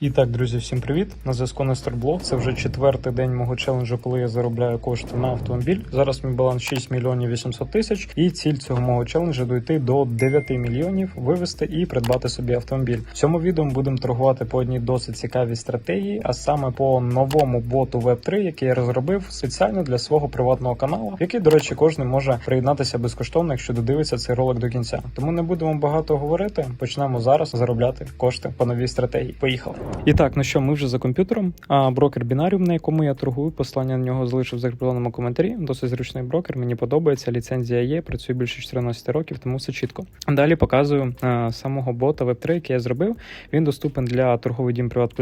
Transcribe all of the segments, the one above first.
І так, друзі, всім привіт! На зв'язку Блог. Це вже четвертий день мого челенджу, коли я заробляю кошти на автомобіль. Зараз мій баланс 6 мільйонів 800 тисяч, і ціль цього мого челенджу дойти до 9 мільйонів, вивести і придбати собі автомобіль. В цьому відео ми будемо торгувати по одній досить цікавій стратегії, а саме по новому боту Web3, який я розробив спеціально для свого приватного каналу, який, до речі, кожен може приєднатися безкоштовно, якщо додивиться цей ролик до кінця. Тому не будемо багато говорити. Почнемо зараз заробляти кошти по новій стратегії. Поїхали. І так, ну що, ми вже за комп'ютером. А брокер Бінаріум, на якому я торгую, послання на нього залишив в закріпленому коментарі. Досить зручний брокер. Мені подобається. Ліцензія є, працює більше 14 років, тому все чітко. Далі показую а, самого бота Web3, який я зробив. Він доступен для торговий дім Приват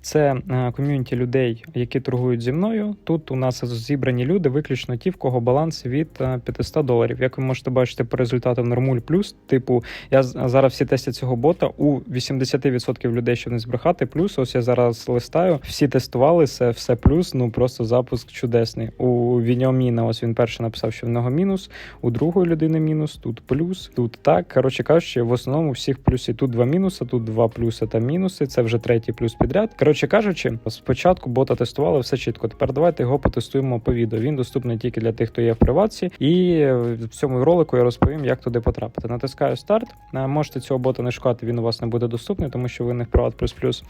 Це а, ком'юніті людей, які торгують зі мною. Тут у нас зібрані люди, виключно ті, в кого баланс від а, 500 доларів. Як ви можете бачити по результатам Нормуль Плюс, типу, я зараз всі тестять цього бота у 80% людей, щоб не збрехати. Плюс, ось я зараз листаю. Всі тестували це все плюс. Ну просто запуск чудесний. У Віньоміна, ось він перший написав, що в нього мінус, у другої людини мінус, тут плюс, тут так. Коротше кажучи, в основному всіх плюсів. Тут два мінуси, тут два плюси та мінуси. Це вже третій плюс підряд. Коротше кажучи, спочатку бота тестували все чітко. Тепер давайте його потестуємо по відео. Він доступний тільки для тих, хто є в приватці. І в цьому ролику я розповім, як туди потрапити. Натискаю старт. Е, Можете цього бота не шукати, він у вас не буде доступний, тому що ви не в приват плюс плюс.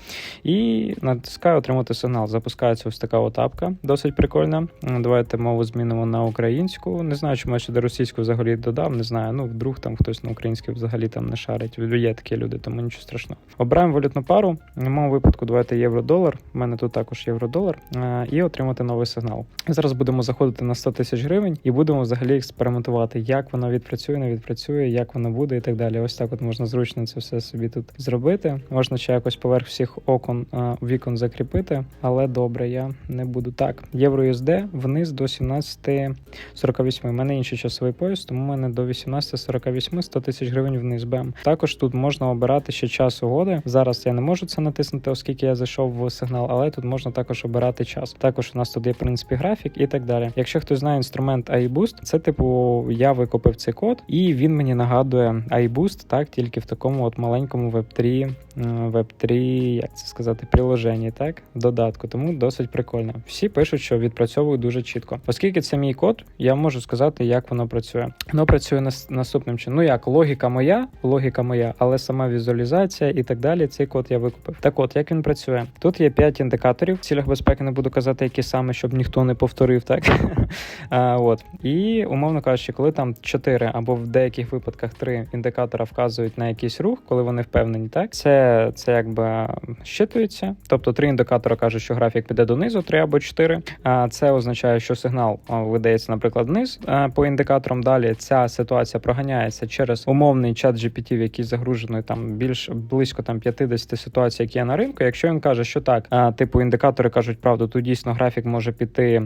І натискаю отримати сигнал. Запускається ось така от апка, досить прикольна. Давайте мову змінимо на українську. Не знаю, чому я сюди російську взагалі додав. Не знаю. Ну, вдруг там хтось на українській взагалі там не шарить. Є такі люди, тому нічого страшного. Обираємо валютну пару. В моєму випадку давайте євро-долар. У мене тут також євро-долар. Е, І отримати новий сигнал. Зараз будемо заходити на 100 тисяч гривень і будемо взагалі експериментувати, як воно відпрацює, не відпрацює, як воно буде і так далі. Ось так от можна зручно це все собі тут зробити. Можна ще якось поверх всіх окон е, вікон закріпити, але добре, я не буду так. Євро USD вниз до 17.48. У мене інший часовий пояс, тому у мене до 18.48 100 тисяч гривень вниз. Бем. Також тут можна обирати ще час угоди. Зараз я не можу це натиснути, оскільки я зайшов в сигнал, але тут можна також обирати час. Також у нас тут є в принципі графік і так далі. Якщо хтось знає інструмент iBoost, це типу я викупив цей код, і він мені нагадує iBoost, так тільки в такому от маленькому Web3, е, Web3, як це сказати, приложенні, так додатку. Тому досить прикольно. Всі пишуть, що відпрацьовують дуже чітко. Оскільки це мій код, я можу сказати, як воно працює. Воно працює нас- наступним чином. Ну як логіка моя, логіка моя, але сама візуалізація і так далі. Цей код я викупив. Так от, як він працює? Тут є 5 індикаторів. В цілях безпеки не буду казати, які саме, щоб ніхто не повторив, так а, от і умовно кажучи, коли там 4 або в деяких випадках 3 індикатора вказують на якийсь рух, коли вони впевнені, так це, це якби щитується. Тобто три індикатори кажуть, що графік піде донизу, 3 або 4. А це означає, що сигнал видається, наприклад, вниз по індикаторам. Далі ця ситуація проганяється через умовний чат GPT, в який загружений там більш близько там 50 ситуацій, які є на ринку. Якщо він каже, що так, типу індикатори кажуть правду, то дійсно графік може піти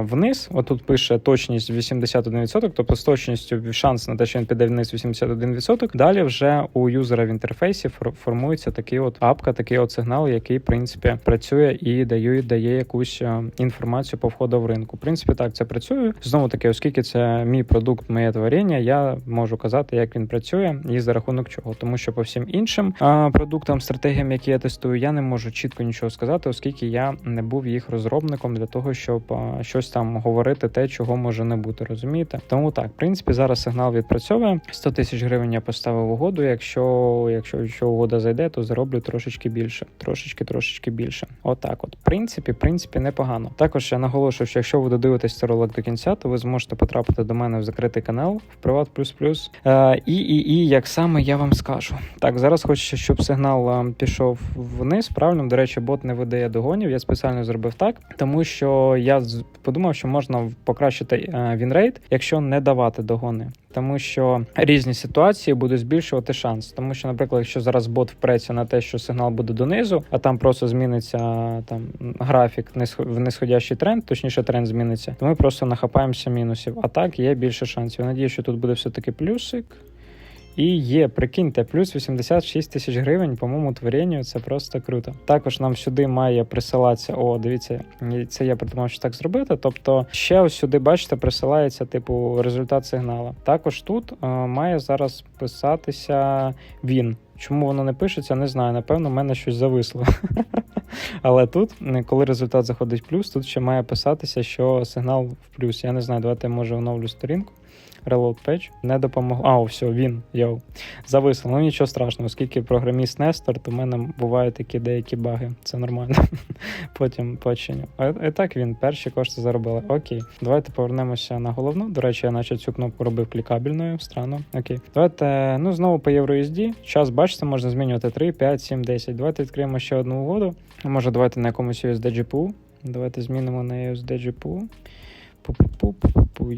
вниз. Отут пише точність 81%, тобто з точністю шанс на те, що він піде вниз 81%. Далі вже у юзера в інтерфейсі фор- формується такий от апка, такий от сигнал, який в принципі працює і дає, дає якусь е, інформацію по входу в ринку. В принципі, так це працює. Знову таки, оскільки це мій продукт, моє творіння, я можу казати, як він працює і за рахунок чого, тому що по всім іншим а, продуктам, стратегіям, які я тестую, я не можу чітко нічого сказати, оскільки я не був їх розробником для того, щоб а, щось там говорити, те, чого може не бути, розумієте? Тому так, в принципі, зараз сигнал відпрацьовує. 100 тисяч гривень я поставив угоду. Якщо, якщо, якщо угода зайде, то зароблю трошечки більше, трошечки, трошечки більше. Отак, от, в принципі, в принципі, непогано. Також я наголошую, що якщо ви додивитесь цей ролик до кінця, то ви зможете потрапити до мене в закритий канал в Приват Плюс Плюс. Е, і, і, і як саме я вам скажу. Так, зараз хочу, щоб сигнал е, пішов вниз. Правильно, до речі, бот не видає догонів. Я спеціально зробив так, тому що я подумав, що можна покращити е, вінрейт, якщо не давати догони. Тому що різні ситуації будуть збільшувати шанс. Тому що, наприклад, якщо зараз бот впреться на те, що сигнал буде донизу, а там просто зміниться там графік в нисходящий тренд, точніше тренд зміниться, то ми просто нахапаємося мінусів. А так є більше шансів. Я надію, що тут буде все-таки плюсик. І є, прикиньте, плюс 86 тисяч гривень по моєму творінню. Це просто круто. Також нам сюди має присилатися. О, дивіться, це я придумав, що так зробити. Тобто, ще ось сюди, бачите, присилається типу результат сигнала. Також тут е, має зараз писатися він. Чому воно не пишеться, не знаю. Напевно, в мене щось зависло. Але тут, коли результат заходить в плюс, тут ще має писатися, що сигнал в плюс. Я не знаю, давайте я може оновлю сторінку. Reload page не допомогло. А, о, все, він йоу. Зависло. Ну нічого страшного, оскільки програміст Нестор, то в мене бувають такі деякі баги. Це нормально. Потім починю. І так він перші кошти заробили. Окей. Давайте повернемося на головну. До речі, я наче цю кнопку робив клікабельною. Странно. Окей. Давайте, ну знову по EuroUSD. Час, бачите, можна змінювати 3, 5, 7, 10. Давайте відкриємо ще одну угоду. Може, давайте на якомусь USD GPU. Давайте змінимо на USD GPU.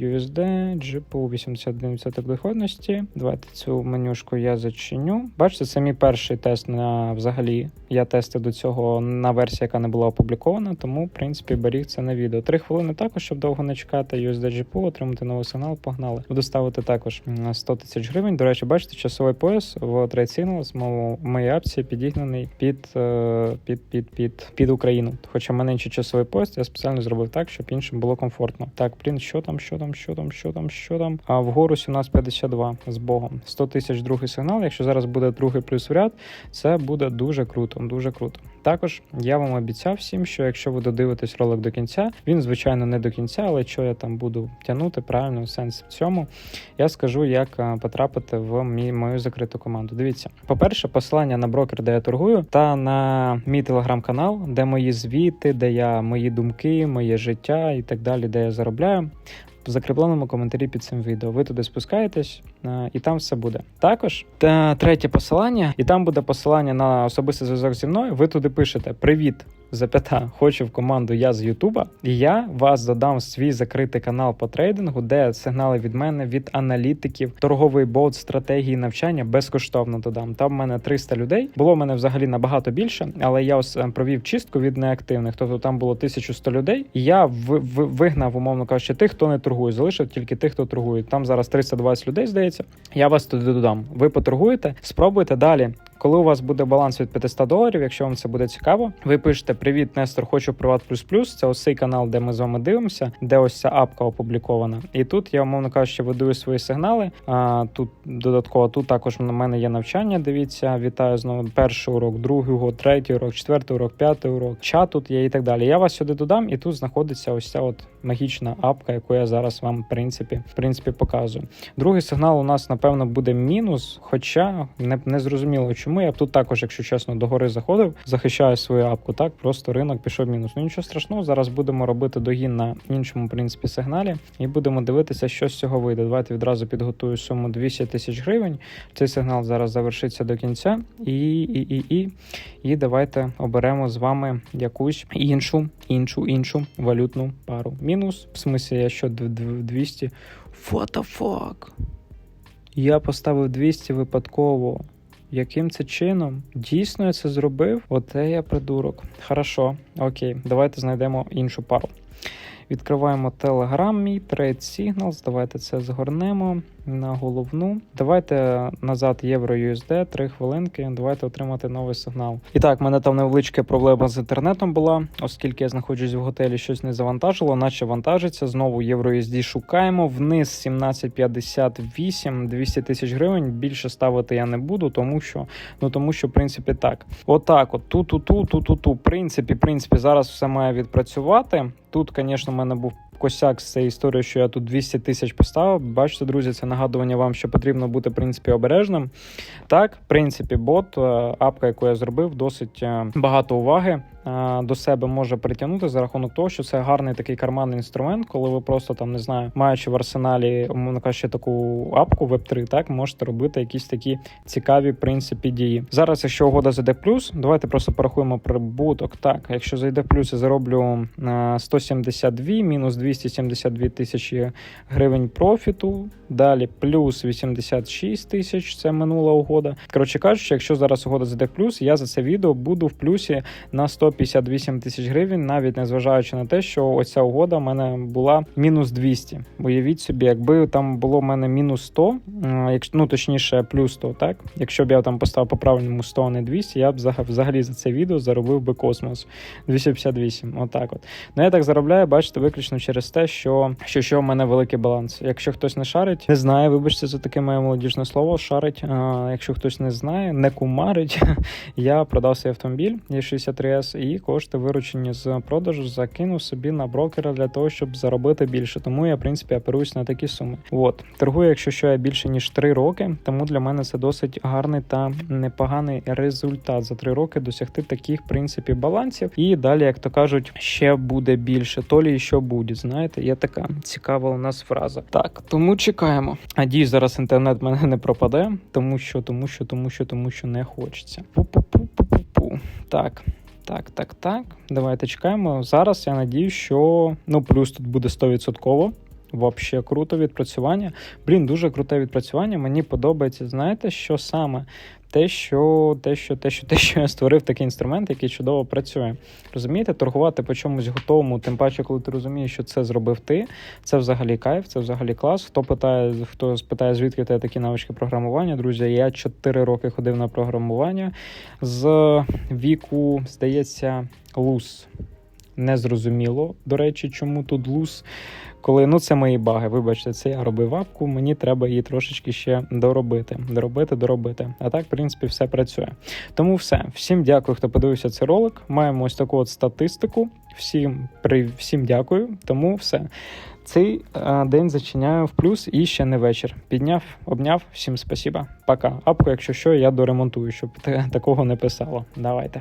USD, GPU 81% доходності. Давайте цю менюшку я зачиню. Бачите, це мій перший тест на взагалі. Я тестив до цього на версії, яка не була опублікована, тому, в принципі, беріг це на відео. Три хвилини також, щоб довго не чекати. USD GPU, отримати новий сигнал, погнали. Буду ставити також м, 100 тисяч гривень. До речі, бачите, часовий пояс в Trade Signals в моїй апці підігнаний під, під, під, під, під Україну. Хоча в мене інший часовий пояс, я спеціально зробив так, щоб іншим було комфортно. Так, блін, що там, що там, що там, що там, що там. А вгору 1752 з Богом. 100 тисяч другий сигнал. Якщо зараз буде другий плюс в ряд, це буде дуже круто, дуже круто. Також я вам обіцяв всім, що якщо ви додивитесь ролик до кінця, він звичайно не до кінця, але що я там буду тягнути, правильно сенс в цьому, я скажу, як е, потрапити в мій мою закриту команду. Дивіться, по-перше, посилання на брокер, де я торгую, та на мій телеграм-канал, де мої звіти, де я мої думки, моє життя і так далі, де я заробляю. Закріпленому коментарі під цим відео. Ви туди спускаєтесь, е, і там все буде. Також та третє посилання, і там буде посилання на особистий зв'язок зі мною. Ви туди пишете Привіт, запята, хочу в команду я з Ютуба. І я вас додам в свій закритий канал по трейдингу, де сигнали від мене, від аналітиків, торговий бот, стратегії навчання безкоштовно додам. Там в мене 300 людей. Було в мене взагалі набагато більше, але я ось е, провів чистку від неактивних. Тобто там було 1100 людей. І я в, в, вигнав, умовно кажучи, тих, хто не торгує, залишив тільки тих, хто торгує. Там зараз 320 людей, здається. Я вас туди додам. Ви поторгуєте, спробуйте далі. Коли у вас буде баланс від 500 доларів, якщо вам це буде цікаво, ви пишете Привіт, Нестор, хочу Приват Плюс Плюс. Це ось цей канал, де ми з вами дивимося, де ось ця апка опублікована. І тут я, умовно кажучи, видаю свої сигнали. А тут додатково тут також на мене є навчання. Дивіться, вітаю знову перший урок, другий урок, третій урок, четвертий урок, п'ятий урок. Чат тут є і так далі. Я вас сюди додам, і тут знаходиться ось ця от магічна апка, яку я зараз вам в принципі в принципі показую. Другий сигнал у нас напевно буде мінус, хоча не, не зрозуміло, чому я б тут також, якщо чесно, догори заходив, захищаю свою апку. Так просто ринок пішов мінус. Ну нічого страшного. Зараз будемо робити догін на іншому принципі сигналі, і будемо дивитися, що з цього вийде. Давайте відразу підготую суму 200 тисяч гривень. Цей сигнал зараз завершиться до кінця, і, і, і, і, і давайте оберемо з вами якусь іншу, іншу, іншу валютну пару. Мінус, в смислі, я що 200. What the fuck? Я поставив 200 випадково. Яким це чином? Дійсно я це зробив? Оте я придурок. Хорошо, окей, давайте знайдемо іншу пару. Відкриваємо Telegram, мій Trade Signals. Давайте це згорнемо на головну. Давайте назад євро USD, 3 хвилинки. Давайте отримати новий сигнал. І так, мене там невеличка проблема з інтернетом була, оскільки я знаходжусь в готелі, щось не завантажило, наче вантажиться. Знову євро USD шукаємо. Вниз 17,58, 200 тисяч гривень. Більше ставити я не буду, тому що ну тому що в принципі так. Отак, от ту ту ту ту ту ту В принципі, в принципі, зараз все має відпрацювати. Тут, звісно, в мене був косяк з цієї історії, що я тут 200 тисяч поставив. Бачите, друзі, це нагадування вам, що потрібно бути в принципі обережним. Так, в принципі, бот, е, апка, яку я зробив, досить е, багато уваги до себе може притягнути за рахунок того, що це гарний такий карманний інструмент, коли ви просто там не знаю, маючи в арсеналі, умовно кажучи, таку апку Web3, так можете робити якісь такі цікаві в принципі дії. Зараз, якщо угода зайде в плюс, давайте просто порахуємо прибуток. Так, якщо зайде плюс, я зароблю 172 мінус 272 тисячі гривень профіту. Далі плюс 86 тисяч. Це минула угода. Коротше кажучи, якщо зараз угода зайде в плюс, я за це відео буду в плюсі на 100 158 тисяч гривень, навіть незважаючи на те, що оця угода в мене була мінус 200. Уявіть собі, якби там було в мене мінус 100, якщо ну точніше плюс 100, так якщо б я там поставив по правильному 100, а не 200, я б взаг- взагалі за це відео заробив би космос 258. Отак, от ну я так заробляю, бачите, виключно через те, що що, що в мене великий баланс. Якщо хтось не шарить, не знає, вибачте за таке моє молодіжне слово. Шарить. А, якщо хтось не знає, не кумарить. Я продав свій автомобіль Є63С і кошти виручені з продажу закинув собі на брокера для того, щоб заробити більше. Тому я в принципі оперуюсь на такі суми. От торгую, якщо що я більше ніж 3 роки. Тому для мене це досить гарний та непоганий результат за 3 роки досягти таких в принципі балансів. І далі, як то кажуть, ще буде більше. То лі що буде. Знаєте, є така цікава у нас фраза. Так, тому чекаємо. Надіюсь, зараз інтернет мене не пропаде, тому що, тому що, тому що, тому що не хочеться. Пу-пу-пу-пу-пу. Так. Так, так, так. Давайте чекаємо. Зараз я надію, що ну плюс тут буде 100%. Вообще круто відпрацювання. Блін, дуже круте відпрацювання. Мені подобається. Знаєте, що саме? Те, що те, що те, що те, що я створив такий інструмент, який чудово працює. Розумієте, торгувати по чомусь готовому, тим паче, коли ти розумієш, що це зробив ти. Це взагалі кайф, це взагалі клас. Хто питає, хто спитає, звідки тебе такі навички програмування, друзі, я 4 роки ходив на програмування з віку, здається, лус. Незрозуміло, до речі, чому тут лус. Коли ну це мої баги, вибачте, це я робив апку, мені треба її трошечки ще доробити. Доробити, доробити. А так, в принципі, все працює. Тому все. Всім дякую, хто подивився цей ролик. Маємо ось таку от статистику. Всім при всім дякую. Тому все. Цей е, день зачиняю в плюс і ще не вечір. Підняв, обняв. Всім спасіба. Пока. Апку, якщо що, я доремонтую, щоб такого не писало. Давайте.